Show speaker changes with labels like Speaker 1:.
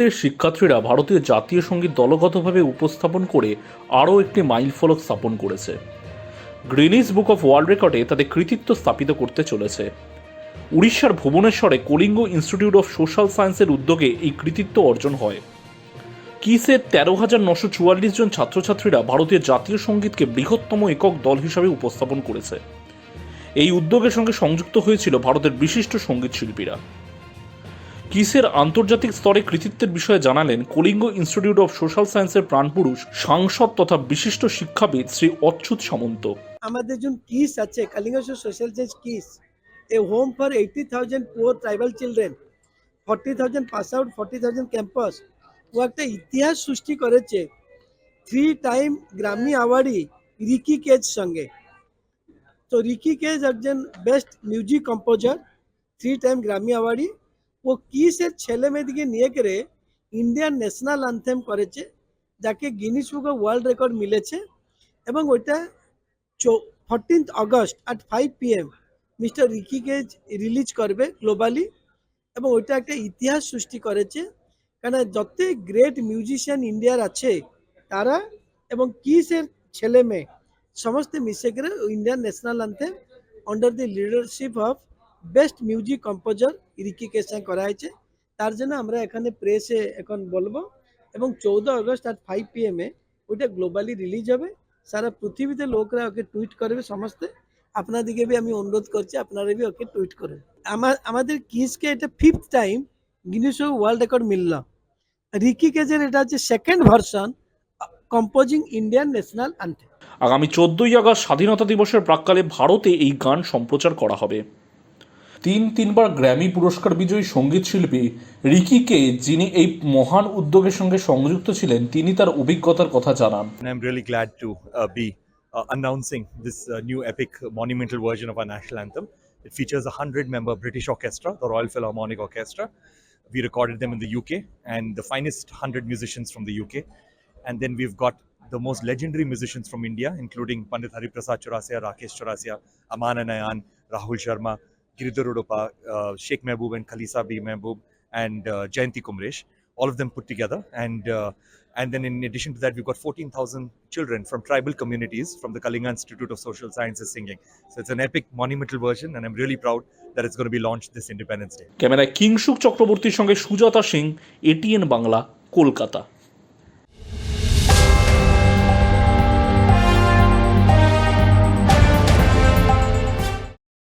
Speaker 1: শিক্ষার্থীরা ভারতীয় জাতীয় সংগীত দলগতভাবে উপস্থাপন করে আরও একটি মাইলফলক স্থাপন করেছে। গ্রিনিস বুক অফ ওয়ার্ল্ড রেকর্ডে তাদের কৃতিত্ব স্থাপিত করতে চলেছে। উড়িষ্যার ভুবনেশ্বরে কলিঙ্গ ইনস্টিটিউট অফ সোশ্যাল সায়েন্সের উদ্যোগে এই কৃতিত্ব অর্জন হয়। কিসের তেরো হাজার নশো চুয়াল্লিশ জন ছাত্রছাত্রীরা ভারতীয় জাতীয় সঙ্গীতকে বৃহত্তম একক দল হিসাবে উপস্থাপন করেছে। এই উদ্যোগের সঙ্গে সংযুক্ত হয়েছিল ভারতের বিশিষ্ট সংগীত শিল্পীরা। কিসের আন্তর্জাতিক স্তরে কৃতিত্বের বিষয়ে জানালেন কলিঙ্গ ইনস্টিটিউট অফ সোশ্যাল সায়েন্সের প্রাণপুরুষ সাংসদ তথা বিশিষ্ট শিক্ষাবিদ শ্রী অচ্যুত সামন্ত।
Speaker 2: আমাদের যে কিস আছে Kalingeshwar social change KISS. A home for eighty thousand poor tribal children forty thousand pass out forty thousand campus ও একটা ইতিহাস সৃষ্টি করেছে three time Grammy অ্যাওয়ার্ডই Ricky Kej সঙ্গে। তো রিকি কেজ একজন best music composer three time Grammy অ্যাওয়ার্ডই ও কিসের ছেলে মেয়েদিকে নিয়ে করে ইন্ডিয়ান ন্যাশনাল অ্যান্থেম করেছে, যাকে Guinness book of world record মিলেছে এবং ওইটা fourteenth August at five P M mister Ricky Kej release করবে গ্লোবালি এবং ওইটা একটা ইতিহাস সৃষ্টি করেছে। কারণ যত গ্রেট মিউজিশিয়ান ইন্ডিয়ার আছে তারা এবং কিসের ছেলে মেয়ে, সমস্ত মিশে করে Indian national anthem under the leadership of best music composer Ricky Kej সঙ্গে করা হয়েছে তার জন্য আমরা এখানে প্রেসে এখন বলব এবং চৌদ্দ August at five P M ওইটা গ্লোবালি রিলিজ হবে। সারা পৃথিবীতে লোকরা ওকে টুইট করবে সমস্তে। আপনাদেরকে বি আমি অনুরোধ করছি, আপনারা বি ওকে টুইট করুন। আমার আমাদের কিসকে এটা fifth time Guinness world record মিলল। রিকি কেজের এটা হচ্ছে second version composing Indian national anthem
Speaker 1: আগামী চোদ্দই আগস্ট স্বাধীনতা দিবসের প্রাককালে ভারতে এই গান সম্প্রচার করা হবে। তিন তিনবার গ্র্যামি পুরস্কার বিজয়ী সংগীত শিল্পী রিকিকে যিনি এই মহান উদ্যোগের সঙ্গে সংযুক্ত ছিলেন তিনি তার অভিজ্ঞতার কথা জানান
Speaker 3: uh, uh, announcing this uh, new epic monumental version of our national anthem. It features a 100 member British orchestra, the Royal Philharmonic Orchestra. We recorded them in the UK and the finest 100 musicians from the UK. And then we've got the most legendary musicians from India, including Pandit Hari Prasad Chaurasia, Rakesh Chaurasia, Aman Anayan, Rahul Sharma, Giridhar Udopa, uh, Sheikh Mehboob and Khalisa B. Mehboob, and uh, Jayanti Kumresh, all of them put together. And uh, and then in addition to that, we've got 14,000 children from tribal communities from the Kalinga Institute of Social Sciences singing. So it's an epic, monumental version, and I'm really proud that it's going to be launched this Independence Day.
Speaker 1: ক্যামেরায় কিংসুক চক্রবর্তীর সঙ্গে Sujata Singh ATN Bangla Kolkata